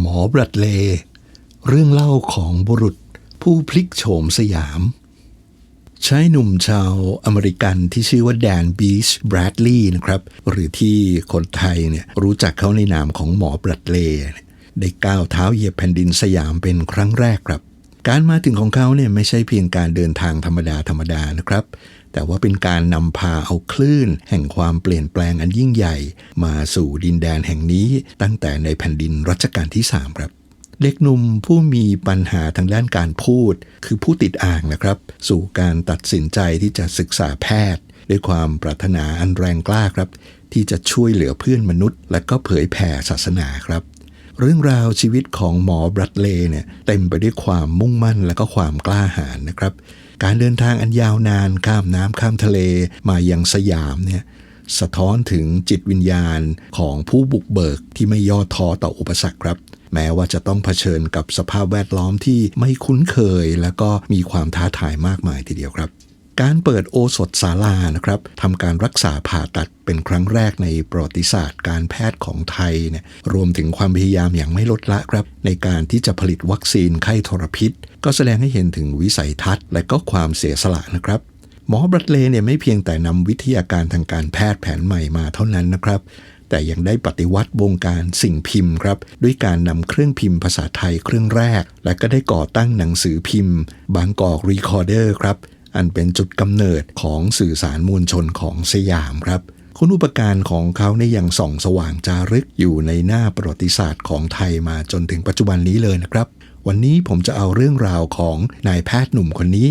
หมอบรัดเล เรื่องเล่าของบุรุษผู้พลิกโฉมสยามชายหนุ่มชาวอเมริกันที่ชื่อว่าแดนบีชแบรดลีย์นะครับ หรือที่คนไทยเนี่ยรู้จักเขาในนามของหมอบรัดเลได้ก้าวเท้าเหยียบแผ่นดินสยามเป็นครั้งแรกครับ การมาถึงของเขาเนี่ยไม่ใช่เพียงการเดินทางธรรมดาธรรมดานะครับ แต่ว่าเป็นการนำพาเอาคลื่น แห่งความเปลี่ยนแปลงอันยิ่งใหญ่ มาสู่ดินแดนแห่งนี้ ตั้งแต่ในแผ่นดินรัชกาลที่ 3 ครับเด็กหนุ่มผู้มีปัญหาทางด้านการพูด คือผู้ติดอ่างนะครับ สู่การตัดสินใจที่จะศึกษาแพทย์ ด้วยความปรารถนาอันแรงกล้าครับ ที่จะช่วยเหลือเพื่อนมนุษย์ และก็เผยแผ่ศาสนาครับ เรื่องราวชีวิตของหมอบรัดเลเนี่ยเต็มไปด้วยความมุ่งมั่นและก็ความกล้าหาญนะครับ การเดินทางอันยาวนานข้ามน้ำข้ามทะเลมายังสยามเนี่ยสะท้อนถึงจิตวิญญาณของผู้บุกเบิกที่ไม่ย่อท้อต่ออุปสรรคครับ แม้ว่าจะต้องเผชิญกับสภาพแวดล้อมที่ไม่คุ้นเคย แล้วก็มีความท้าทายมากมายทีเดียวครับ การเปิดโอสถศาลานะครับทำการรักษาผ่าตัดเป็นครั้งแรกในประวัติศาสตร์การแพทย์ของไทยเนี่ยรวมถึงความพยายามอย่างไม่ลดละครับ ในการที่จะผลิตวัคซีนไข้ทรพิษ ก็แสดงให้เห็นถึงวิสัยทัศน์ และก็ความเสียสละนะครับหมอบรัตเลเนี่ยไม่เพียงแต่นำวิทยาการทางการแพทย์แผนใหม่มาเท่านั้นนะครับ แต่ยังได้ปฏิวัติวงการสิ่งพิมพ์ครับ ด้วยการนำเครื่องพิมพ์ภาษาไทยเครื่องแรก และก็ได้ก่อตั้งหนังสือพิมพ์ บางกอกรีคอร์เดอร์ครับ อันเป็นจุดกำเนิดของสื่อสารมวลชนของสยามครับ คุณอุปการของเขาในยังส่องสว่างจารึกอยู่ในหน้าประวัติศาสตร์ของไทยมาจนถึงปัจจุบันนี้เลยนะครับ วันนี้ผมจะเอาเรื่องราวของนายแพทย์หนุ่มคนนี้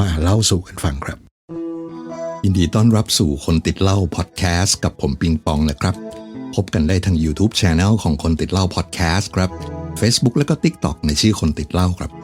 มาเล่าสู่กันฟังครับยินดีต้อนรับสู่คนติดเล่าพอดแคสต์กับผมปิงปองนะครับ พบกันได้ทาง YouTube c h anel ของคนติดเล่าพอดแคสต์ครับ Facebook และก็ TikTok ในชื่อคนติดเล่าครับ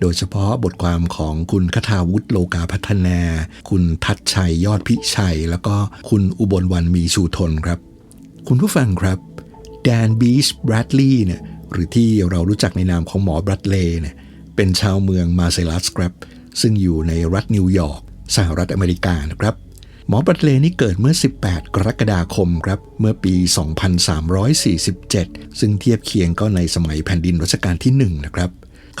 โดยเฉพาะบทความของคุณคทาวุฒิโลกาพัฒนา คุณทัดชัยยอดพิชัย แล้วก็คุณอุบลวันมีชูทนครับ คุณผู้ฟังครับแดนบีชแบรดลีย์เนี่ยหรือที่เรารู้จักในนามของหมอบรัดเลย์เนี่ยเป็นชาวเมืองมาเซลัสครับ ซึ่งอยู่ในรัฐนิวยอร์กสหรัฐอเมริกานะครับหมอบรัดเลย์นี่เกิดเมื่อ 18 กรกฎาคมครับ เมื่อปี 2347 ซึ่งเทียบเคียงก็ในสมัยแผ่นดินรัชกาลที่ 1 นะครับ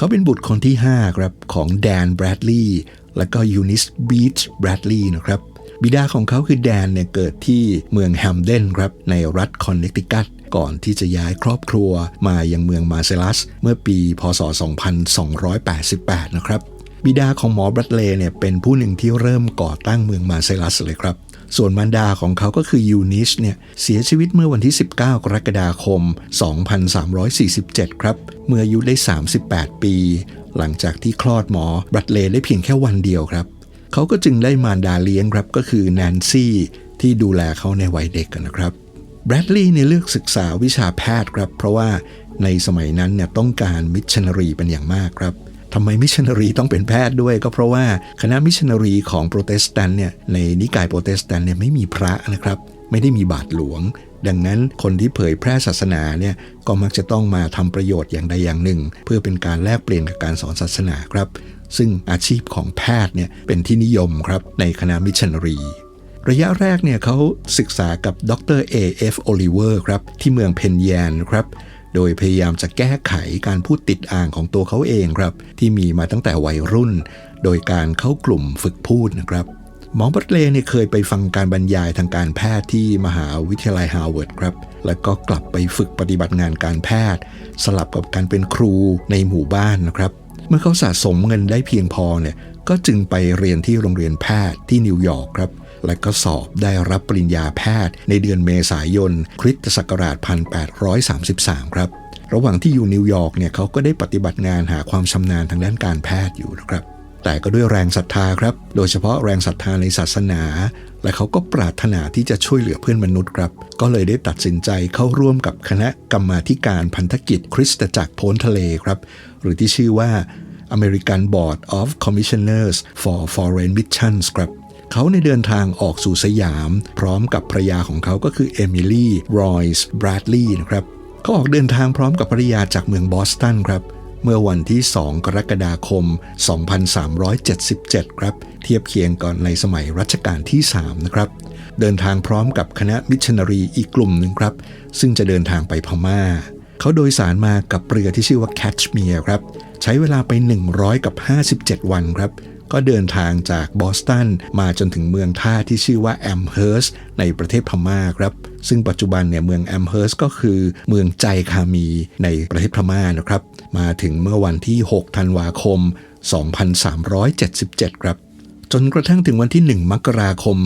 เขาเป็นบุตรคนที่ 5 ครับ ของแดนแบรดลีย์และก็ยูนิสบีชแบรดลีย์นะครับ บิดาของเขาคือแดนเนี่ยเกิดที่เมืองแฮมเดนครับ ในรัฐคอนเนตทิคัตก่อนที่จะย้ายครอบครัวมายังเมืองมาเซลัส เมื่อปี พศ 2288 นะครับ บิดาของหมอบรัตเลย์เนี่ยเป็นผู้หนึ่งที่เริ่มก่อตั้งเมืองมาเซลัสเลยครับ ส่วนมารดาของเขาก็คือยูนิชเนี่ยเสียชีวิตเมื่อวันที่ 19 กรกฎาคม 2347 ครับ เมื่ออายุได้ 38 ปี หลังจากที่คลอดหมอบรัตเลได้เพียงแค่วันเดียวครับ เขาก็จึงได้มารดาเลี้ยงครับก็คือแนนซี่ที่ดูแลเขาในวัยเด็กนะครับแบรดลีย์เนี่ยเลือกศึกษาวิชาแพทย์ครับ เพราะว่าในสมัยนั้นเนี่ยต้องการมิชชันนารีเป็นอย่างมากครับทำไมมิชชันนารีต้องเป็นแพทย์ด้วย ก็เพราะว่าคณะมิชชันนารีของโปรเตสแตนต์เนี่ยในนิกายโปรเตสแตนต์เนี่ยไม่มีพระนะครับ ไม่ได้มีบาทหลวง ดังนั้นคนที่เผยแพร่ศาสนาเนี่ยก็มักจะต้องมาทำประโยชน์อย่างใดอย่างหนึ่ง เพื่อเป็นการแลกเปลี่ยนกับการสอนศาสนาครับ ซึ่งอาชีพของแพทย์เนี่ยเป็นที่นิยมครับในคณะมิชชันนารีระยะแรกเนี่ยเขาศึกษากับดร A.F. Oliver ครับที่เมืองเพนแยนครับ โดยพยายามจะแก้ไขการพูดติดอ่างของตัวเขาเองครับ ที่มีมาตั้งแต่วัยรุ่น โดยการเข้ากลุ่มฝึกพูดนะครับ หมอบัตเลเนี่ยเคยไปฟังการบรรยายทางการแพทย์ที่มหาวิทยาลัยฮาร์วาร์ดครับ แล้วก็กลับไปฝึกปฏิบัติงานการแพทย์ สลับกับการเป็นครูในหมู่บ้านนะครับ เมื่อเขาสะสมเงินได้เพียงพอเนี่ยก็จึงไปเรียนที่โรงเรียนแพทย์ที่นิวยอร์กครับ และก็สอบได้รับปริญญาแพทย์ในเดือนเมษายน คริสตศักราช 1833 ครับ ระหว่างที่อยู่นิวยอร์กเนี่ยเขาก็ได้ปฏิบัติงานหาความชำนาญทางด้านการแพทย์อยู่นะครับ แต่ก็ด้วยแรงศรัทธาครับ โดยเฉพาะแรงศรัทธาในศาสนา และเขาก็ปรารถนาที่จะช่วยเหลือเพื่อนมนุษย์ครับ ก็เลยได้ตัดสินใจเข้าร่วมกับคณะกรรมาการพันธกิจคริสตจักรโพ้นทะเลครับ หรือที่ชื่อว่า American Board of Commissioners for Foreign Missions ครับเขาในเดินทางออกสู่สยาม พร้อมกับภรรยาของเขาก็คือเอมิลี่รอยส์บรดลีย์นะครับเขาออกเดินทางพร้อมกับภรรยาจากเมืองบอสตันครับ เมื่อวันที่ 2 กรกฎาคม 2377 ครับ เทียบเคียงก่อนในสมัยรัชกาลที่ 3 นะครับ เดินทางพร้อมกับคณะมิชชันนารีอีกกลุ่มหนึ่งครับ ซึ่งจะเดินทางไปพม่า เขาโดยสารมากับเรือที่ชื่อว่า Catchmere ครับ ใช้เวลาไป 100 กับ 57 วันครับ ก็เดินทางจากบอสตันมาจนถึงเมืองท่าที่ชื่อว่าแอมเฮิร์สในประเทศพม่าครับซึ่งปัจจุบันเนี่ยเมืองแอมเฮิร์สก็คือเมืองใจคามีในประเทศพม่านะครับ มาถึงเมื่อวันที่ 6 ธันวาคม 2377 ครับ จนกระทั่งถึงวันที่ 1 มกราคม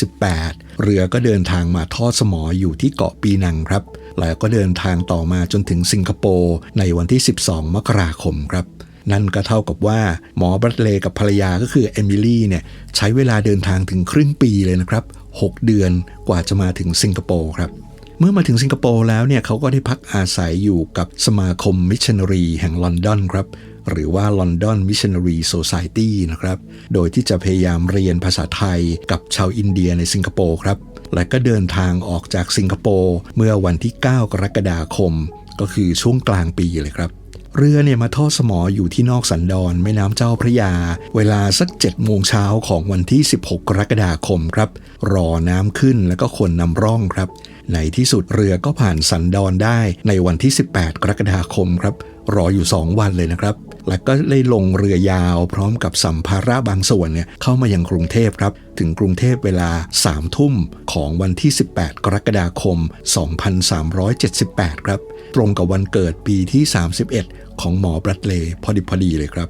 2378 เรือก็เดินทางมาทอดสมออยู่ที่เกาะปีนังครับ แล้วก็เดินทางต่อมาจนถึงสิงคโปร์ในวันที่ 12 มกราคมครับนั่นก็เท่ากับว่าหมอบรัตเลกับภรรยาก็คือเอมิลี่เนี่ยใช้เวลาเดินทางถึงครึ่งปีเลยนะครับ 6 เดือนกว่าจะมาถึงสิงคโปร์ครับ เมื่อมาถึงสิงคโปร์แล้วเนี่ยเขาก็ได้พักอาศัยอยู่กับสมาคมมิชชันนารีแห่งลอนดอนครับ หรือว่า London Missionary Society นะครับ โดยที่จะพยายามเรียนภาษาไทยกับชาวอินเดียในสิงคโปร์ครับ และก็เดินทางออกจากสิงคโปร์เมื่อวันที่ 9 กรกฎาคม ก็คือช่วงกลางปีเลยครับ เรือเนี่ยมาทอดสมออยู่ที่นอกสันดอนแม่น้ำเจ้าพระยา เวลาสัก7โมงเช้าของวันที่ 16 กรกฎาคมครับ รอน้ำขึ้นแล้วก็คนนำร่องครับ ในที่สุดเรือก็ผ่านสันดอนได้ในวันที่ 18 กรกฎาคมครับ รออยู่ 2 วันเลยนะครับ แล้วก็ได้ลงเรือยาวพร้อมกับสัมภาระบางส่วนเนี่ยเข้ามายังกรุงเทพครับ ถึงกรุงเทพเวลา 3 ทุ่มของวันที่ 18 กรกฎาคม 2378 ครับ ตรงกับวันเกิดปีที่ 31 ของหมอบรัตเลย์พอดีพอดีเลยครับ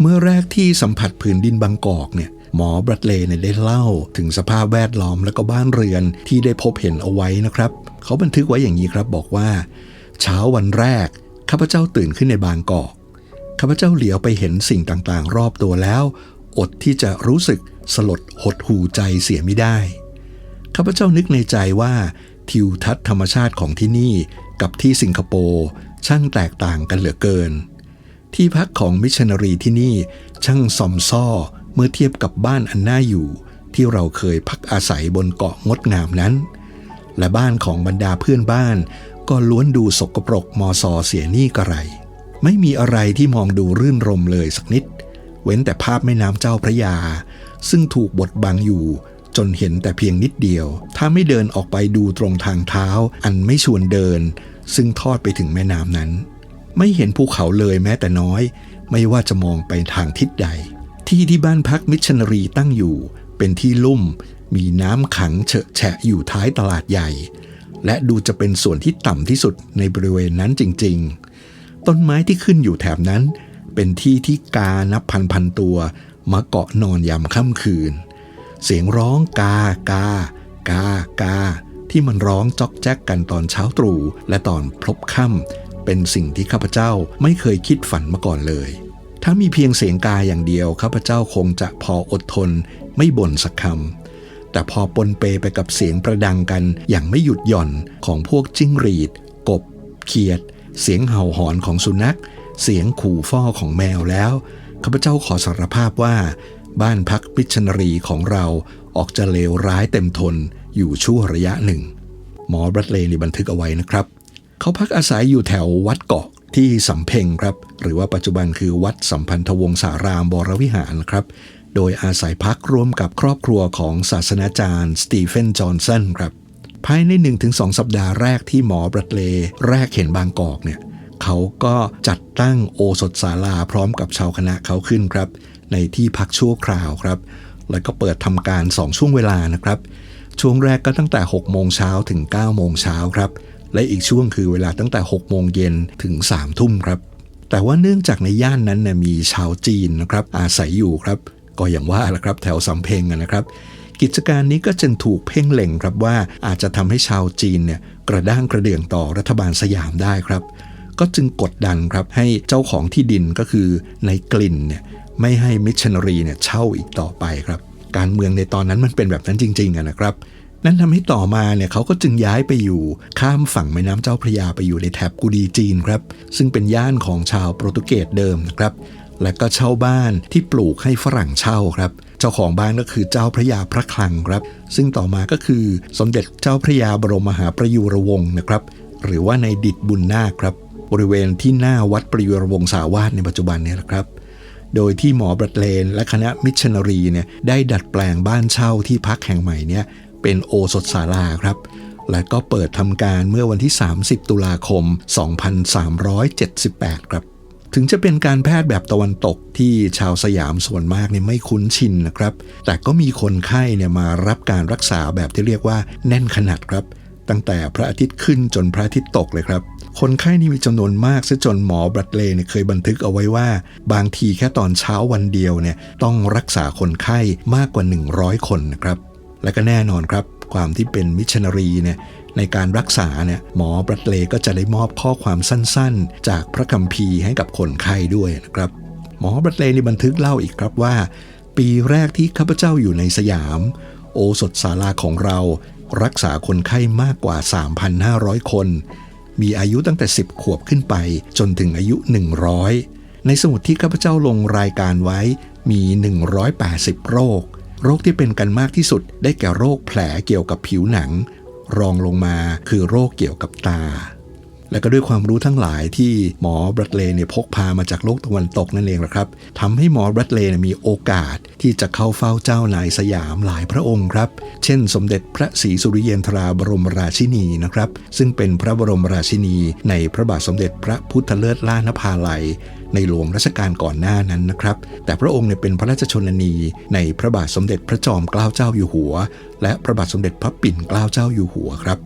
เมื่อแรกที่สัมผัสผืนดินบางกอกเนี่ยหมอบรัตเลย์เนี่ยได้เล่าถึงสภาพแวดล้อมและก็บ้านเรือนที่ได้พบเห็นเอาไว้นะครับ เขาบันทึกไว้อย่างนี้ครับบอกว่า เช้าวันแรกข้าพเจ้าตื่นขึ้นในบางกอก ข้าพเจ้าเหลียวไปเห็นสิ่งต่างๆ รอบตัวแล้ว อดที่จะรู้สึกสลดหดหูใจเสียไม่ได้ ข้าพเจ้านึกในใจว่า ทิวทัศน์ธรรมชาติของที่นี่กับที่สิงคโปร์ช่างแตกต่างกันเหลือเกิน ที่พักของมิชชันนารีที่นี่ช่างซอมซ่อเมื่อเทียบกับบ้านอันน่าอยู่ ที่เราเคยพักอาศัยบนเกาะงดงามนั้น และบ้านของบรรดาเพื่อนบ้าน ก็ล้วนดูสกปรกมอซอเสียนี่กระไร ไม่มีอะไรที่มองดูรื่นรมเลยสักนิด เว้นแต่ภาพแม่น้ำเจ้าพระยา ซึ่งถูกบดบังอยู่ จนเห็นแต่เพียงนิดเดียว ถ้าไม่เดินออกไปดูตรงทางเท้า อันไม่ชวนเดิน ซึ่งทอดไปถึงแม่น้ำนั้น ไม่เห็นภูเขาเลยแม้แต่น้อย ไม่ว่าจะมองไปทางทิศใด ที่ที่บ้านพักมิชชันนารีตั้งอยู่ เป็นที่ลุ่ม มีน้ำขังเฉอะแฉะอยู่ท้ายตลาดใหญ่ และดูจะเป็นส่วนที่ต่ำที่สุดในบริเวณนั้นจริงๆ ต้นไม้ที่ขึ้นอยู่แถบนั้น เป็นที่ที่กานับพันพันตัว มาเกาะนอนยามค่ำคืน เสียงร้องกากากากา ที่มันร้องจอกแจ๊กกันตอนเช้าตรู่และตอนพลบค่ำเป็นสิ่งที่ข้าพเจ้าไม่เคยคิดฝันมาก่อนเลย ถ้ามีเพียงเสียงกาอย่างเดียวข้าพเจ้าคงจะพออดทน ไม่บ่นสักคำแต่พอปนเปไปกับเสียงประดังกันอย่างไม่หยุดหย่อนของพวกจิ้งหรีด กบ เขียด เสียงเห่าหอนของสุนัข เสียงขู่ฟ้อของแมวแล้วข้าพเจ้าขอสารภาพว่า บ้านพักมิชนรีของเราออกจะเลวร้ายเต็มทนอยู่ชั่วระยะหนึ่ง หมอบรัตเลนี่บันทึกเอาไว้นะครับ เขาพักอาศัยอยู่แถววัดเกาะที่สำเพ็งครับ หรือว่าปัจจุบันคือวัดสัมพันธวงศารามบรวิหารครับ โดยอาศัยพักร่วมกับครอบครัวของศาสนาจารย์สตีเฟนจอห์นสันครับ ภายใน 1-2 สัปดาห์แรกที่หมอบรัตเลแรกเห็นบางกอกเนี่ยเขาก็จัดตั้งโอสถศาลาพร้อมกับชาวคณะเขาขึ้นครับ ในที่พักชั่วคราวครับ แล้วก็เปิดทำการ 2 ช่วงเวลานะครับ ช่วงแรกก็ตั้งแต่ 6 โมงเช้าถึง 9 โมงเช้าครับ และอีกช่วงคือเวลาตั้งแต่ 6 โมงเย็นถึง 3 ทุ่มครับ แต่ว่าเนื่องจากในย่านนั้นนะมีชาวจีนนะครับอาศัยอยู่ครับ ก็อย่างว่าแหละครับแถวสำเพ็งนะครับ กิจการนี้ก็จึงถูกเพ่งเล็งครับว่าอาจจะทำให้ชาวจีนเนี่ยกระด้างกระเดื่องต่อรัฐบาลสยามได้ครับ ก็จึงกดดันครับให้เจ้าของที่ดินก็คือในกลิ่นเนี่ยไม่ให้มิชชันนารีเนี่ยเช่าอีกต่อไปครับ การเมืองในตอนนั้นมันเป็นแบบนั้นจริงๆนะครับนั่นทำให้ต่อมาเนี่ยเขาก็จึงย้ายไปอยู่ข้ามฝั่งแม่น้ำเจ้าพระยาไปอยู่ในแถบกุดีจีนครับ ซึ่งเป็นย่านของชาวโปรตุเกสเดิมนะครับ และก็เช่าบ้านที่ปลูกให้ฝรั่งเช่าครับ เจ้าของบ้านก็คือเจ้าพระยาพระคลังครับ ซึ่งต่อมาก็คือสมเด็จเจ้าพระยาบรมมหาประยุรวงศ์นะครับ หรือว่าในดิดบุญนาคครับ บริเวณที่หน้าวัดประยุรวงศาวาสในปัจจุบันเนี่ยนะครับ โดยที่หมอบรัดเลนและคณะมิชชันนารีเนี่ยได้ดัดแปลงบ้านเช่าที่พักแห่งใหม่เนี่ยเป็นโอสถศาลาครับ และก็เปิดทำการเมื่อวันที่ 30 ตุลาคม 2378 ครับ ถึงจะเป็นการแพทย์แบบตะวันตกที่ชาวสยามส่วนมากเนี่ยไม่คุ้นชินนะครับ แต่ก็มีคนไข้เนี่ยมารับการรักษาแบบที่เรียกว่าแน่นขนาดครับ ตั้งแต่พระอาทิตย์ขึ้นจนพระอาทิตย์ตกเลยครับ คนไข้นี่มีจำนวนมากซะจนหมอบรัดเลเนี่ยเคยบันทึกเอาไว้ว่า บางทีแค่ตอนเช้าวันเดียวเนี่ยต้องรักษาคนไข้มากกว่า 100 คนนะครับ และก็แน่นอนครับ ความที่เป็นมิชชันนารีเนี่ย ในการรักษาเนี่ยหมอบรัดเลย์ก็จะได้มอบข้อความสั้นๆ จากพระคัมภีร์ให้กับคนไข้ด้วยนะครับหมอบรัดเลย์ในบันทึกเล่าอีกครับว่า ปีแรกที่ข้าพเจ้าอยู่ในสยาม โอสถศาลาของเรารักษาคนไข้มากกว่า 3,500 คน มีอายุตั้งแต่ 10 ขวบขึ้นไปจนถึงอายุ 100 ในสมุดที่ข้าพเจ้าลงรายการไว้มี 180 โรค โรคที่เป็นกันมากที่สุดได้แก่โรคแผลเกี่ยวกับผิวหนัง รองลงมาคือโรคเกี่ยวกับตา และก็ด้วยความรู้ทั้งหลายที่หมอบรัดเลเนี่ยพกพามาจากโลกตะวันตกนั่นเองแหละครับทำให้หมอบรัดเลเนี่ยมีโอกาสที่จะเข้าเฝ้าเจ้านายสยามหลายพระองค์ครับ เช่น สมเด็จพระศรีสุริเยนทราบรมราชินีนะครับ ซึ่งเป็นพระบรมราชินี ในพระบาทสมเด็จพระพุทธเลิศล่านภาลัย ในหลวงรัชกาลก่อนหน้านั้นนะครับ แต่พระองค์เนี่ยเป็นพระราชชนนีในพระบาทสมเด็จพระจอมเกล้าเจ้าอยู่หัว และพระบาทสมเด็จพระปิ่นเกล้าเจ้าอยู่หัวครับ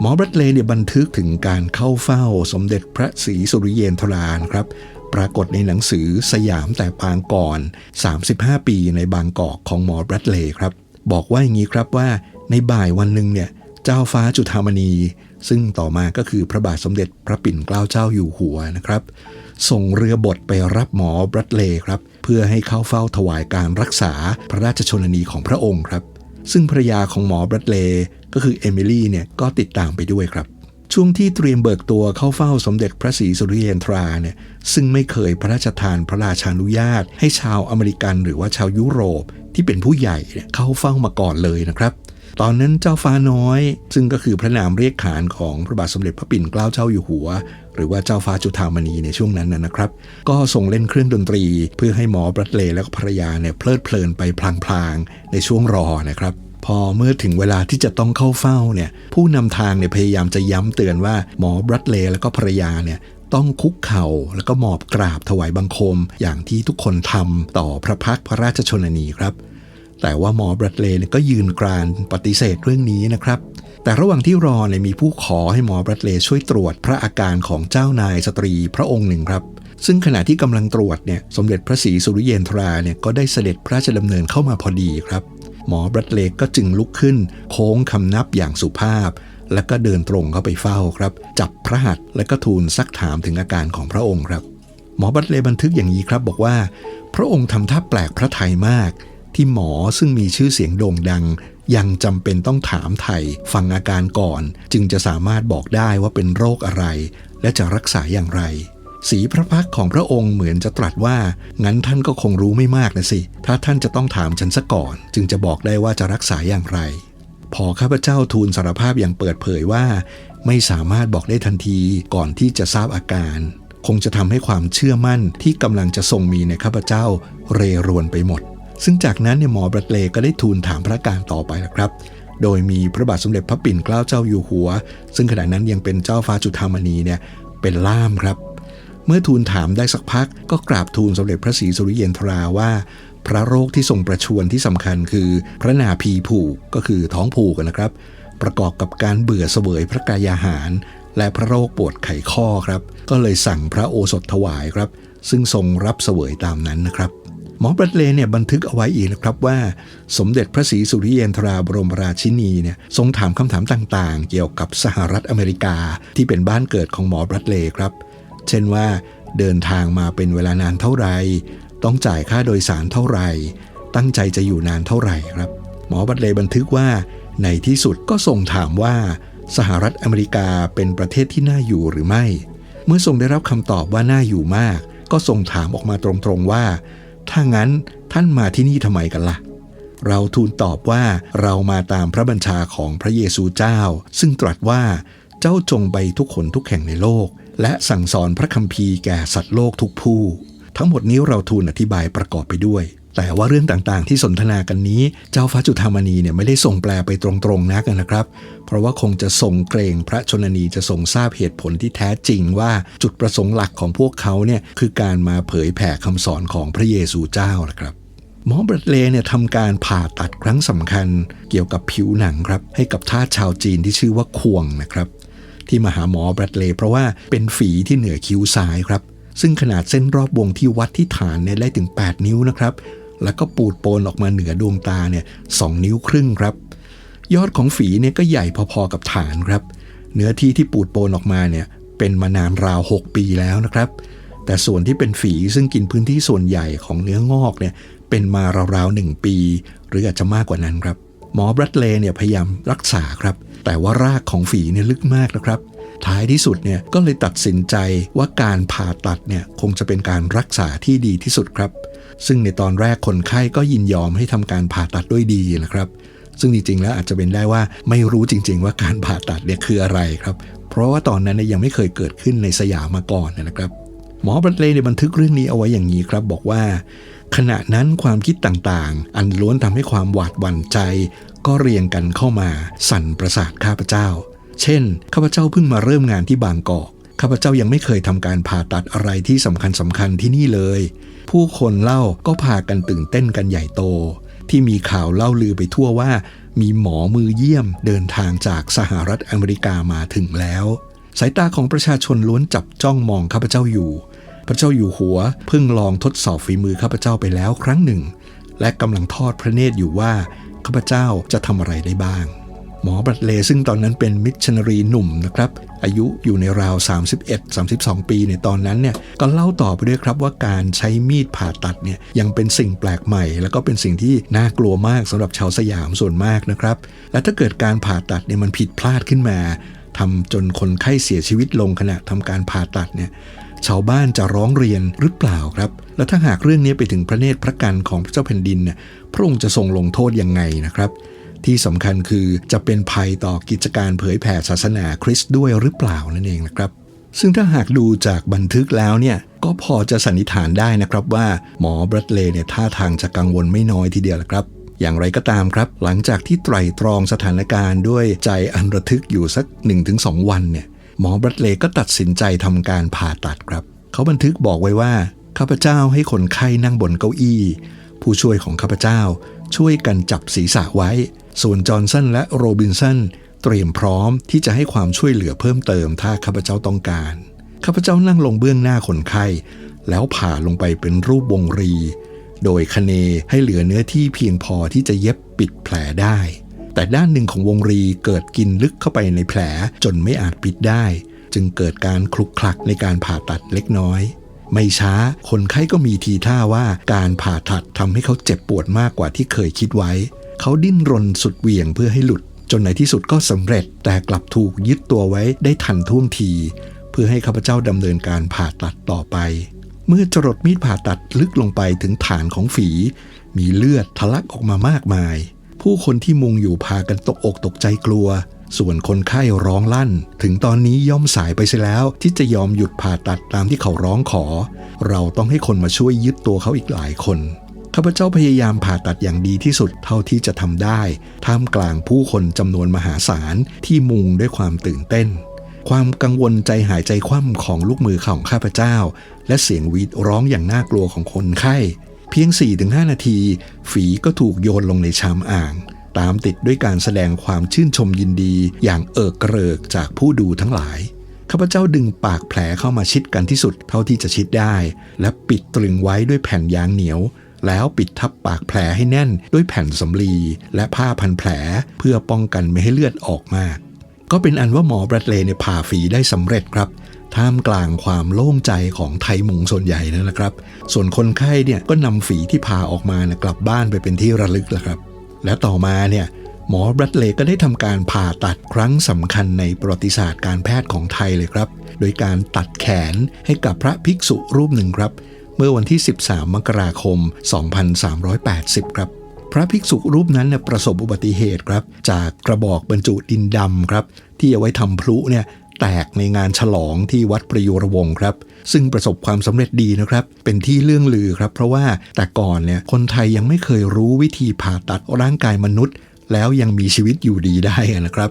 หมอบรัดเลเนี่ยบันทึกถึงการเข้าเฝ้าสมเด็จพระศรีสุริเยนทรานครับ ปรากฏในหนังสือสยามแต่ปางก่อน 35 ปีในบางกอกของหมอบรัดเลครับ บอกว่าอย่างนี้ครับว่าในบ่ายวันหนึ่งเนี่ย เจ้าฟ้าจุฑามณี ซึ่งต่อมาก็คือพระบาทสมเด็จพระปิ่นเกล้าเจ้าอยู่หัวนะครับ ส่งเรือบดไปรับหมอบรัดเลครับ เพื่อให้เข้าเฝ้าถวายการรักษาพระราชชนนีของพระองค์ครับ ซึ่งภรยาของหมอบรัดเลก็คือเอมิลี่เนี่ยก็ติดตามไปด้วยครับ ช่วงที่เตรียมเบิกตัวเข้าเฝ้าสมเด็จพระศรีสุริเยนทราเนี่ยซึ่งไม่เคยพระราชทานพระราชานุญาต ให้ชาวอเมริกันหรือว่าชาวยุโรปที่เป็นผู้ใหญ่เนี่ยเข้าเฝ้ามาก่อนเลยนะครับ ตอนนั้นเจ้าฟ้าน้อย ซึ่งก็คือพระนามเรียกขานของพระบาทสมเด็จพระปิ่นเกล้าเจ้าอยู่หัว หรือว่าเจ้าฟ้าจุฑามณีในช่วงนั้นนะครับ ก็ส่งเล่นเครื่องดนตรี เพื่อให้หมอบรัดเลและก็ภรรยาเนี่ยเพลิดเพลินไปพลางๆในช่วงรอนะครับพอเมื่อถึงเวลาที่จะต้องเข้าเฝ้าเนี่ยผู้นำทางเนี่ยพยายามจะย้ำเตือนว่าหมอบรัดเลและก็ภรรยาเนี่ยต้องคุกเข่าแล้วก็หมอบกราบถวายบังคม อย่างที่ทุกคนทำต่อพระพักพระราชชนนีครับ แต่ว่าหมอบรัดเลย์ก็ยืนกรานปฏิเสธเรื่องนี้นะครับ แต่ระหว่างที่รอเนี่ยมีผู้ขอให้หมอบรัดเลย์ช่วยตรวจพระอาการของเจ้านายสตรีพระองค์หนึ่งครับ ซึ่งขณะที่กำลังตรวจเนี่ยสมเด็จพระศรีสุริเยนทราเนี่ยก็ได้เสด็จพระราชดำเนินเข้ามาพอดีครับ หมอบรัดเลย์ก็จึงลุกขึ้น โค้งคำนับอย่างสุภาพ แล้วก็เดินตรงเข้าไปเฝ้าครับ จับพระหัตถ์และก็ทูลซักถามถึงอาการของพระองค์ครับ หมอบัตเลย์บันทึกอย่างนี้ครับบอกว่า พระองค์ทำท่าแปลกพระไทยมาก ที่หมอซึ่งมีชื่อเสียงโด่งดัง ยังจำเป็นต้องถามไทยฟังอาการก่อน จึงจะสามารถบอกได้ว่าเป็นโรคอะไร และจะรักษาอย่างไร สีพระพักของพระองค์เหมือนจะตรัสว่า งั้นท่านก็คงรู้ไม่มากนะสิ ถ้าท่านจะต้องถามฉันซะก่อน จึงจะบอกได้ว่าจะรักษาอย่างไร พอข้าพเจ้าทูลสารภาพอย่างเปิดเผยว่า ไม่สามารถบอกได้ทันทีก่อนที่จะทราบอาการ คงจะทำให้ความเชื่อมั่นที่กำลังจะทรงมีในข้าพเจ้า เรรวนไปหมด ซึ่งจากนั้นเนี่ยหมอบรัดเลก็ได้ทูลถามพระการต่อไปละครับ โดยมีพระบาทสมเด็จพระปิ่นเกล้าเจ้าอยู่หัว ซึ่งขณะนั้นยังเป็นเจ้าฟ้าจุฑามณีเนี่ยเป็นล่ามครับ เมื่อทูลถามได้สักพัก ก็กราบทูลสมเด็จพระศรีสุริเยนทราว่า พระโรคที่ทรงประชวรที่สำคัญคือ พระนาภีผูกก็คือท้องผูกนะครับ ประกอบกับการเบื่อเสวยพระกายอาหาร และพระโรคปวดไขข้อครับ ก็เลยสั่งพระโอสถถวายครับ ซึ่งทรงรับเสวยตามนั้นนะครับ หมอบรัดเลย์เนี่ยบันทึกเอาไว้อีกนะครับว่า สมเด็จพระศรีสุริเยนทราบรมราชินีเนี่ยทรงถามคำถามต่างๆ เกี่ยวกับสหรัฐอเมริกาที่เป็นบ้านเกิดของหมอบรัดเลย์ครับ เช่นว่าเดินทางมาเป็นเวลานานเท่าไหร่ ต้องจ่ายค่าโดยสารเท่าไหร่ ตั้งใจจะอยู่นานเท่าไหร่ครับ หมอบัตเลบันทึกว่า ในที่สุดก็ส่งถามว่า สหรัฐอเมริกาเป็นประเทศที่น่าอยู่หรือไม่ เมื่อทรงได้รับคำตอบว่าน่าอยู่มาก ก็ทรงถามออกมาตรงๆว่า ถ้างั้นท่านมาที่นี่ทำไมกันล่ะ เราทูลตอบว่าเรามาตามพระบัญชาของพระเยซูเจ้า ซึ่งตรัสว่าเจ้าจงไปทุกคนทุกแห่งในโลก และสั่งสอนพระคัมภีร์แก่สัตว์โลกทุกผู้ ทั้งหมดนี้เราทูลอธิบายประกอบไปด้วย แต่ว่าเรื่องต่างๆ ที่สนทนากันนี้เจ้าฟ้าจุฑามณีเนี่ยไม่ได้ส่งแปลไปตรงๆนักนะครับ เพราะว่าคงจะทรงเกรงพระชนนีจะทรงทราบเหตุผลที่แท้จริงว่าจุดประสงค์หลักของพวกเขาเนี่ยคือการมาเผยแผ่คำสอนของพระเยซูเจ้านะครับหมอเบรดเลยเนี่ยทำการผ่าตัดครั้งสำคัญเกี่ยวกับผิวหนังครับให้กับทาสชาวจีนที่ชื่อว่าควงนะครับ ที่มาหาหมอเบรดเลยเพราะว่าเป็นฝีที่เหนือคิ้วซ้ายครับซึ่งขนาดเส้นรอบวงที่วัดที่ฐานเนี่ยได้ถึง 8 นิ้วนะครับ แล้วก็ปูดโปนออกมาเหนือดวงตาเนี่ยสนิ้วครึ่งครับ ยอดของฝีเนี่ยก็ใหญ่พอๆกับฐานครับ เนื้อที่ที่ปูดโปนออกมาเนี่ยเป็นมานานราว 6 ปีแล้วนะครับ แต่ส่วนที่เป็นฝีซึ่งกินพื้นที่ส่วนใหญ่ของเนื้องอกเนี่ยเป็นมาราวๆหนึ่งปี หรืออาจจะมากกว่านั้นครับ หมอบรัดเลเนี่ยพยายามรักษาครับ แต่ว่ารากของฝีเนี่ยลึกมากนะครับ ท้ายที่สุดเนี่ยก็เลยตัดสินใจว่าการผ่าตัดเนี่ยคงจะเป็นการรักษาที่ดีที่สุดครับ ซึ่งในตอนแรกคนไข้ก็ยินยอมให้ทำการผ่าตัดด้วยดีนะครับ ซึ่งจริงๆแล้วอาจจะเป็นได้ว่าไม่รู้จริง ๆ ว่าการผ่าตัดเนี่ยคืออะไรครับ เพราะว่าตอนนั้นยังไม่เคยเกิดขึ้นในสยามมาก่อนนะครับหมอบัตเลย์ในบันทึกเรื่องนี้เอาไว้อย่างนี้ครับ บอกว่า ขณะนั้นความคิดต่างๆ อันล้วนทำให้ความหวาดหวั่นใจ ก็เรียงกันเข้ามา สั่นประสาทข้าพเจ้า เช่น ข้าพเจ้าเพิ่งมาเริ่มงานที่บางกอกข้าพเจ้ายังไม่เคยทำการผ่าตัดอะไรที่สำคัญสำคัญที่นี่เลย ผู้คนเล่าก็พากันตื่นเต้นกันใหญ่โต ที่มีข่าวเล่าลือไปทั่วว่า มีหมอมือเยี่ยมเดินทางจากสหรัฐอเมริกามาถึงแล้ว สายตาของประชาชนล้วนจับจ้องมองข้าพเจ้าอยู่ พระเจ้าอยู่หัวเพิ่งลองทดสอบฝีมือข้าพเจ้าไปแล้วครั้งหนึ่ง และกำลังทอดพระเนตรอยู่ว่าข้าพเจ้าจะทำอะไรได้บ้าง หมอบัตเลซึ่งตอนนั้นเป็นมิชชันนารีหนุ่มนะครับอายุอยู่ในราว 31-32 ปีในตอนนั้นเนี่ยก็เล่าต่อไปด้วยครับว่าการใช้มีดผ่าตัดเนี่ยยังเป็นสิ่งแปลกใหม่ แล้วก็เป็นสิ่งที่น่ากลัวมากสำหรับชาวสยามส่วนมากนะครับ และถ้าเกิดการผ่าตัดเนี่ยมันผิดพลาดขึ้นมาทำจนคนไข้เสียชีวิตลงขณะทำการผ่าตัดเนี่ยชาวบ้านจะร้องเรียนหรือเปล่าครับ และถ้าหากเรื่องนี้ไปถึงพระเนตรพระกันของพระเจ้าแผ่นดินเนี่ยพระองค์จะทรงลงโทษยังไงนะครับ ที่สำคัญคือจะเป็นภัยต่อกิจการเผยแผ่ศาสนาคริสต์ด้วยหรือเปล่านั่นเองนะครับ ซึ่งถ้าหากดูจากบันทึกแล้วเนี่ยก็พอจะสันนิษฐานได้นะครับว่าหมอบรัตเลเนี่ยท่าทางจะกังวลไม่น้อยทีเดียวละครับอย่างไรก็ตามครับ หลังจากที่ไตร่ตรองสถานการณ์ด้วยใจอันระทึกอยู่สัก 1-2 วันเนี่ยหมอบรัตเลก็ตัดสินใจทำการผ่าตัดครับ เขาบันทึกบอกไว้ว่า ข้าพเจ้าให้คนไข้นั่งบนเก้าอี้ ผู้ช่วยของข้าพเจ้าช่วยกันจับศีรษะไว้ ส่วนจอห์นสันและโรบินสันเตรียมพร้อมที่จะให้ความช่วยเหลือเพิ่มเติมถ้าข้าพเจ้าต้องการ ข้าพเจ้านั่งลงเบื้องหน้าคนไข้ แล้วผ่าลงไปเป็นรูปวงรี โดยคเนให้เหลือเนื้อที่เพียงพอที่จะเย็บปิดแผลได้ แต่ด้านหนึ่งของวงรีเกิดกินลึกเข้าไปในแผลจนไม่อาจปิดได้ จึงเกิดการคลุกคลักในการผ่าตัดเล็กน้อย ไม่ช้าคนไข้ก็มีทีท่าว่าการผ่าตัดทำให้เขาเจ็บปวดมากกว่าที่เคยคิดไว้ เขาดิ้นรนสุดเหวี่ยงเพื่อให้หลุด จนในที่สุดก็สำเร็จแต่กลับถูกยึดตัวไว้ได้ทันท่วงที เพื่อให้ข้าพเจ้าดำเนินการผ่าตัดต่อไป เมื่อจรดมีดผ่าตัดลึกลงไปถึงฐานของฝี มีเลือดทะลักออกมามากมาย ผู้คนที่มุงอยู่พากันตกอกตกใจกลัวส่วนคนไข้ร้องลั่น ถึงตอนนี้ย่อมสายไปเสียแล้ว ที่จะยอมหยุดผ่าตัดตามที่เขาร้องขอ เราต้องให้คนมาช่วยยึดตัวเขาอีกหลายคน ข้าพเจ้าพยายามผ่าตัดอย่างดีที่สุดเท่าที่จะทำได้ ท่ามกลางผู้คนจำนวนมหาศาลที่มุงด้วยความตื่นเต้น ความกังวลใจหายใจคว่ำของลูกมือของข้าพเจ้า และเสียงวีดร้องอย่างน่ากลัวของคนไข้ เพียง 4-5 นาที ฝีก็ถูกโยนลงในชามอ่าง ตามติดด้วยการแสดงความชื่นชมยินดีอย่างเอิกเกริกจากผู้ดูทั้งหลายข้าพเจ้าดึงปากแผลเข้ามาชิดกันที่สุดเท่าที่จะชิดได้ และปิดตรึงไว้ด้วยแผ่นยางเหนียว แล้วปิดทับปากแผลให้แน่นด้วยแผ่นสำลีและผ้าพันแผลเพื่อป้องกันไม่ให้เลือดออกมาก ก็เป็นอันว่าหมอบรัดเลย์เนี่ยผ่าฝีได้สำเร็จครับท่ามกลางความโล่งใจของไทยมุงส่วนใหญ่นั่นแหละครับ ส่วนคนไข้เนี่ยก็นำฝีที่ผ่าออกมานะกลับบ้านไปเป็นที่ระลึกแล้วครับ และต่อมาเนี่ยหมอบรัดเลย์ก็ได้ทำการผ่าตัดครั้งสำคัญในประวัติศาสตร์การแพทย์ของไทยเลยครับ โดยการตัดแขนให้กับพระภิกษุรูปหนึ่งครับ เมื่อวันที่ 13 มกราคม 2380 ครับ พระภิกษุรูปนั้นเนี่ยประสบอุบัติเหตุครับ จากกระบอกบรรจุดินดำครับ ที่เอาไว้ทำพลุเนี่ยแตกในงานฉลองที่วัดประยุรวงครับ ซึ่งประสบความสำเร็จดีนะครับ เป็นที่เลื่องลือครับ เพราะว่าแต่ก่อนเนี่ยคนไทยยังไม่เคยรู้วิธีผ่าตัดร่างกายมนุษย์ แล้วยังมีชีวิตอยู่ดีได้นะครับ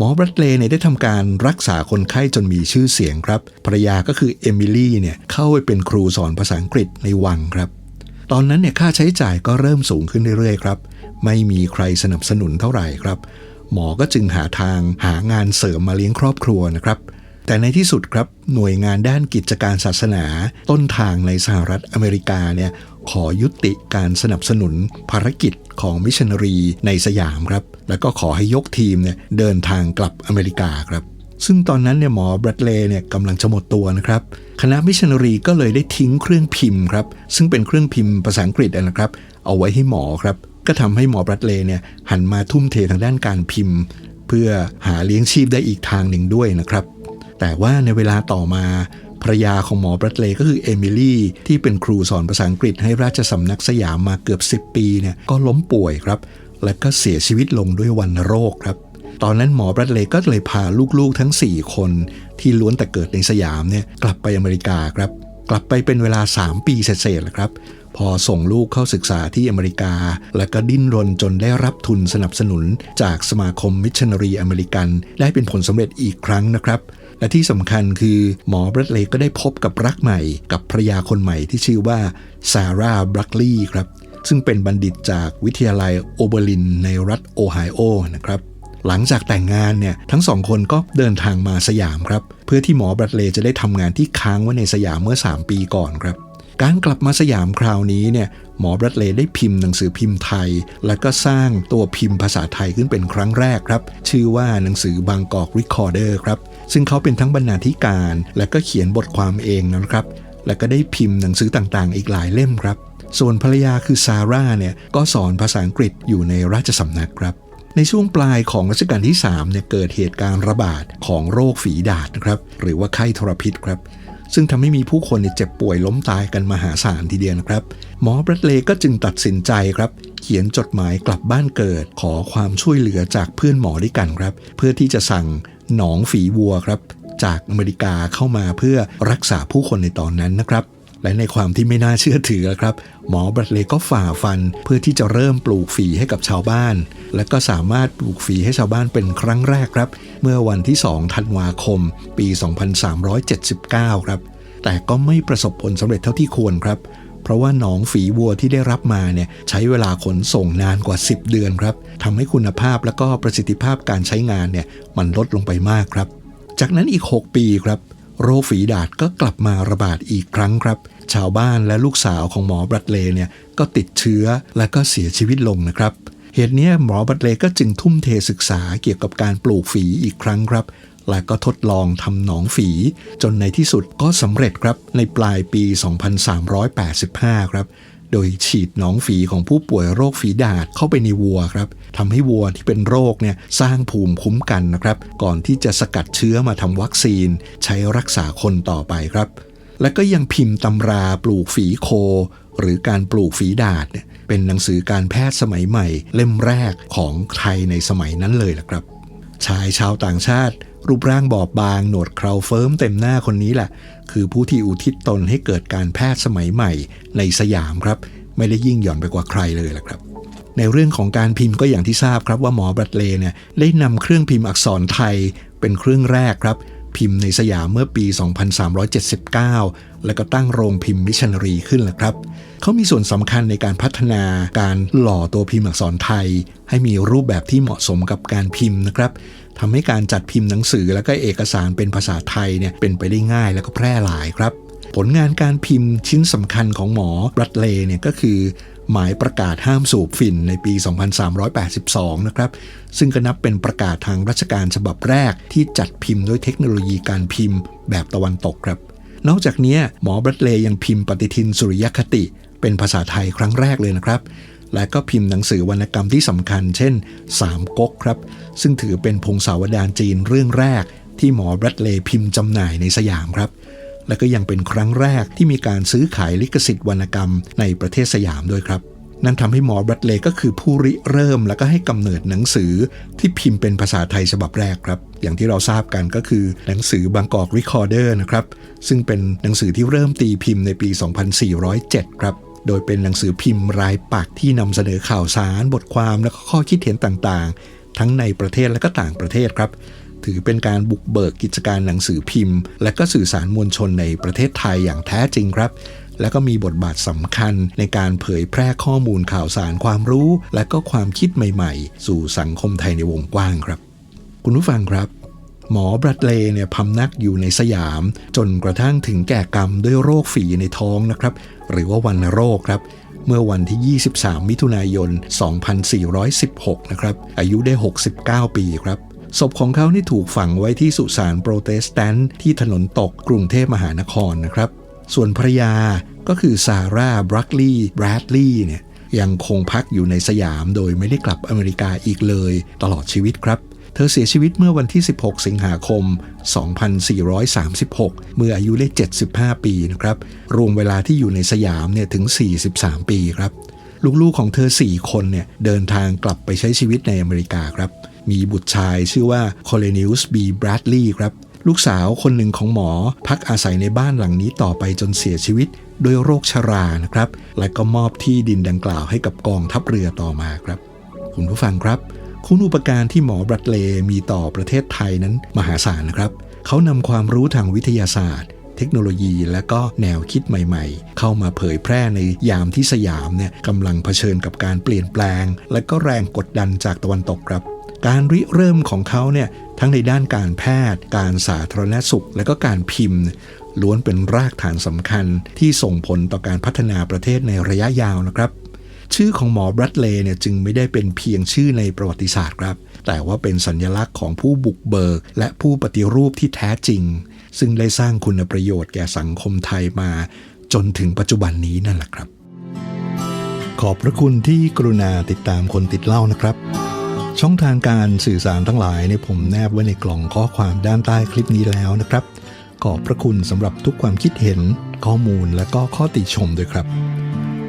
หมอบรัตเลย์เนี่ยได้ทำการรักษาคนไข้จนมีชื่อเสียงครับภรรยาก็คือเอมิลี่เนี่ยเข้าไปเป็นครูสอนภาษาอังกฤษในวังครับตอนนั้นเนี่ยค่าใช้จ่ายก็เริ่มสูงขึ้นเรื่อยๆครับไม่มีใครสนับสนุนเท่าไหร่ครับ หมอก็จึงหาทางหางานเสริมมาเลี้ยงครอบครัวนะครับ แต่ในที่สุดครับหน่วยงานด้านกิจการศาสนา ต้นทางในสหรัฐอเมริกาเนี่ย ขอยุติการสนับสนุนภารกิจของมิชชันนารีในสยามครับ แล้วก็ขอให้ยกทีมเนี่ยเดินทางกลับอเมริกาครับ ซึ่งตอนนั้นเนี่ยหมอแบรดเลย์เนี่ยกำลังจะหมดตัวนะครับ คณะมิชชันนารีก็เลยได้ทิ้งเครื่องพิมพ์ครับ ซึ่งเป็นเครื่องพิมพ์ภาษาอังกฤษนะครับ เอาไว้ให้หมอครับ ก็ทำให้หมอแบรดเลย์เนี่ยหันมาทุ่มเททางด้านการพิมพ์ เพื่อหาเลี้ยงชีพได้อีกทางหนึ่งด้วยนะครับ แต่ว่าในเวลาต่อมา ภรยาของหมอบรัตเลย์ก็คือเอมิลี่ที่เป็นครูสอนภาษาอังกฤษให้ราชสำนักสยามมาเกือบ 10 ปีเนี่ยก็ล้มป่วยครับ และก็เสียชีวิตลงด้วยวันโรคครับ ตอนนั้นหมอบรัตเลย์ก็เลยพาลูกๆทั้ง 4 คน ที่ล้วนแต่เกิดในสยามเนี่ยกลับไปอเมริกาครับ กลับไปเป็นเวลา 3 ปีเศษๆแหละครับพอส่งลูกเข้าศึกษาที่อเมริกา และก็ดิ้นรนจนได้รับทุนสนับสนุน จากสมาคมมิชชันนารีอเมริกัน ได้เป็นผลสำเร็จอีกครั้งนะครับ และที่สำคัญคือหมอบรัตเลย์ก็ได้พบกับรักใหม่ กับภรยาคนใหม่ที่ชื่อว่าซาร่าบรักลีย์ครับ ซึ่งเป็นบัณฑิตจากวิทยาลัยโอเบอร์ลิน ในรัฐโอไฮโอนะครับหลังจากแต่งงานเนี่ยทั้งสองคนก็เดินทางมาสยามครับ เพื่อที่หมอบรัตเลย์จะได้ทำงานที่ค้างไว้ในสยามเมื่อ 3 ปีก่อนครับ การกลับมาสยามคราวนี้เนี่ยหมอบรัตเลได้พิมพ์หนังสือพิมพ์ไทย และก็สร้างตัวพิมพ์ภาษาไทยขึ้นเป็นครั้งแรกครับ ชื่อว่าหนังสือบางกอกรีคอร์เดอร์ครับ ซึ่งเขาเป็นทั้งบรรณาธิการ และก็เขียนบทความเองนะครับ และก็ได้พิมพ์หนังสือต่างๆ อีกหลายเล่มครับ ส่วนภรรยาคือซาร่าเนี่ยก็สอนภาษาอังกฤษอยู่ในราชสำนักครับในช่วงปลายของรัชกาลที่3เนี่ยเกิดเหตุการณ์ระบาดของโรคฝีดาษนะครับหรือว่าไข้ทรพิษครับ ซึ่งทำให้มีผู้คนเจ็บป่วยล้มตายกันมหาศาลทีเดียวนะครับ หมอบรัตเลย์ก็จึงตัดสินใจครับ เขียนจดหมายกลับบ้านเกิด ขอความช่วยเหลือจากเพื่อนหมอด้วยกันครับ เพื่อที่จะสั่งหนองฝีวัวครับ จากอเมริกาเข้ามาเพื่อรักษาผู้คนในตอนนั้นนะครับ และในความที่ไม่น่าเชื่อถือครับ หมอบรัตเลก็ฝ่าฟันเพื่อที่จะเริ่มปลูกฝีให้กับชาวบ้าน และก็สามารถปลูกฝีให้ชาวบ้านเป็นครั้งแรกครับ เมื่อวันที่ 2 ธันวาคม ปี 2379 ครับ แต่ก็ไม่ประสบผลสำเร็จเท่าที่ควรครับ เพราะว่าหนองฝีวัวที่ได้รับมาเนี่ยใช้เวลาขนส่งนานกว่า 10 เดือนครับทำให้คุณภาพและก็ประสิทธิภาพการใช้งานเนี่ยมันลดลงไปมากครับ จากนั้นอีก 6 ปีครับ โรคฝีดาดก็กลับมาระบาดอีกครั้งครับ ชาวบ้านและลูกสาวของหมอบรัตเลเนี่ยก็ติดเชื้อและก็เสียชีวิตลงนะครับ เหตุนี้หมอบัตเลก็จึงทุ่มเทศึกษาเกี่ยวกับการปลูกฝีอีกครั้งครับ และก็ทดลองทำหนองฝี จนในที่สุดก็สำเร็จครับในปลายปี 2385 ครับ โดยฉีดหนองฝีของผู้ป่วยโรคฝีดาษเข้าไปในวัวครับทำให้วัวที่เป็นโรคเนี่ยสร้างภูมิคุ้มกันนะครับ ก่อนที่จะสกัดเชื้อมาทำวัคซีน ใช้รักษาคนต่อไปครับ และก็ยังพิมพ์ตำราปลูกฝีโค หรือการปลูกฝีดาษเนี่ยเป็นหนังสือการแพทย์สมัยใหม่ เล่มแรกของไทยในสมัยนั้นเลยละครับ ชายชาวต่างชาติ รูปร่างบอบบาง หนวดเคราเฟิร์มเต็มหน้าคนนี้แหละ คือผู้ที่อุทิศตนให้เกิดการแพทย์สมัยใหม่ในสยามครับ ไม่ได้ยิ่งหย่อนไปกว่าใครเลยล่ะครับในเรื่องของการพิมพ์ก็อย่างที่ทราบครับว่าหมอบรัตเลย์เนี่ยได้นำเครื่องพิมพ์อักษรไทยเป็นเครื่องแรกครับ พิมพ์ในสยามเมื่อปี 2379 แล้วก็ตั้งโรงพิมพ์มิชชันนารีขึ้นแหละครับ เขามีส่วนสำคัญในการพัฒนาการหล่อตัวพิมพ์อักษรไทย ให้มีรูปแบบที่เหมาะสมกับการพิมพ์นะครับ ทำให้การจัดพิมพ์หนังสือและก็เอกสารเป็นภาษาไทยเนี่ยเป็นไปได้ง่ายและก็แพร่หลายครับ ผลงานการพิมพ์ชิ้นสำคัญของหมอรัตเลย์เนี่ยก็คือ หมายประกาศห้ามสูบฝิ่นในปี 2382 นะครับ ซึ่งก็นับเป็นประกาศทางราชการฉบับแรกที่จัดพิมพ์ด้วยเทคโนโลยีการพิมพ์แบบตะวันตกครับ นอกจากนี้หมอบรัตเลย์ยังพิมพ์ปฏิทินสุริยคติเป็นภาษาไทยครั้งแรกเลยนะครับ และก็พิมพ์หนังสือวรรณกรรมที่สำคัญ เช่นสามก๊กครับ ซึ่งถือเป็นพงศาวดารจีนเรื่องแรก ที่หมอแบรัตเลย์พิมพ์จำหน่ายในสยามครับ และก็ยังเป็นครั้งแรกที่มีการซื้อขายลิขสิทธิ์วรรณกรรมในประเทศสยามด้วยครับ นั่นทำให้หมอบรัตเลย์ก็คือผู้ริเริ่มและก็ให้กำเนิดหนังสือที่พิมพ์เป็นภาษาไทยฉบับแรกครับอย่างที่เราทราบกันก็คือหนังสือบางกอกรีคอร์เดอร์นะครับซึ่งเป็นหนังสือที่เริ่มตีพิมพ์ในปี 2407 ครับ โดยเป็นหนังสือพิมพ์รายปักที่นำเสนอข่าวสารบทความและข้อคิดเห็นต่างๆ ทั้งในประเทศและก็ต่างประเทศครับ ถือเป็นการบุกเบิกกิจการหนังสือพิมพ์ และก็สื่อสารมวลชนในประเทศไทยอย่างแท้จริงครับและก็มีบทบาทสำคัญในการเผยแพร่ข้อมูลข่าวสารความรู้ และก็ความคิดใหม่ๆ สู่สังคมไทยในวงกว้างครับ คุณผู้ฟังครับ หมอบรัตเลเนี่ยพำนักอยู่ในสยาม จนกระทั่งถึงแก่กรรมด้วยโรคฝีในท้องนะครับ หรือว่าวันโรคครับ เมื่อวันที่ 23 มิถุนายน 2416 นะครับ อายุได้ 69 ปีครับศพของเขานี่ถูกฝังไว้ที่สุสานโปรเตสแตนต์ที่ถนนตกกรุงเทพมหานครนะครับ ส่วนภรรยาก็คือซาร่าบรักลีย์แบรดลีย์เนี่ยยังคงพักอยู่ในสยามโดยไม่ได้กลับอเมริกาอีกเลย ตลอดชีวิตครับ ธอเสียชีวิตเมื่อวันที่ 16 สิงหาคม 2436 เมื่ออายุได้75 ปีนะครับ รวมเวลาที่อยู่ในสยามเนี่ยถึง 43 ปีครับ ลูกๆของเธอ 4 คนเนี่ยเดินทางกลับไปใช้ชีวิตในอเมริกาครับ มีบุตรชายชื่อว่าคอเลนิวส์บีแบรดลีย์ครับ ลูกสาวคนหนึ่งของหมอพักอาศัยในบ้านหลังนี้ต่อไปจนเสียชีวิตด้วยโรคชรานะครับ และก็มอบที่ดินดังกล่าวให้กับกองทัพเรือต่อมาครับ คุณผู้ฟังครับ คุณอุปการที่หมอบรัตเลมีต่อประเทศไทยนั้นมหาศาลนะครับ เขานำความรู้ทางวิทยาศาสตร์ เทคโนโลยีและก็แนวคิดใหม่ๆ เข้ามาเผยแพร่ในยามที่สยามเนี่ยกำลังเผชิญกับการเปลี่ยนแปลง และก็แรงกดดันจากตะวันตกครับการริเริ่มของเขาเนี่ยทั้งในด้านการแพทย์ การสาธารณสุข และก็การพิมพ์ ล้วนเป็นรากฐานสำคัญที่ส่งผลต่อการพัฒนาประเทศในระยะยาวนะครับ ชื่อของหมอบรัตเลย์เนี่ยจึงไม่ได้เป็นเพียงชื่อในประวัติศาสตร์ครับ แต่ว่าเป็นสัญลักษณ์ของผู้บุกเบิก และผู้ปฏิรูปที่แท้จริง ซึ่งได้สร้างคุณประโยชน์แก่สังคมไทยมา จนถึงปัจจุบันนี้นั่นแหละครับ ขอบพระคุณที่กรุณาติดตามคนติดเล่านะครับ ช่องทางการสื่อสารทั้งหลายเนี่ยผมแนบไว้ในกล่องข้อความด้านใต้คลิปนี้แล้วนะครับ ขอบพระคุณสำหรับทุกความคิดเห็น ข้อมูลและก็ข้อติชมด้วยครับ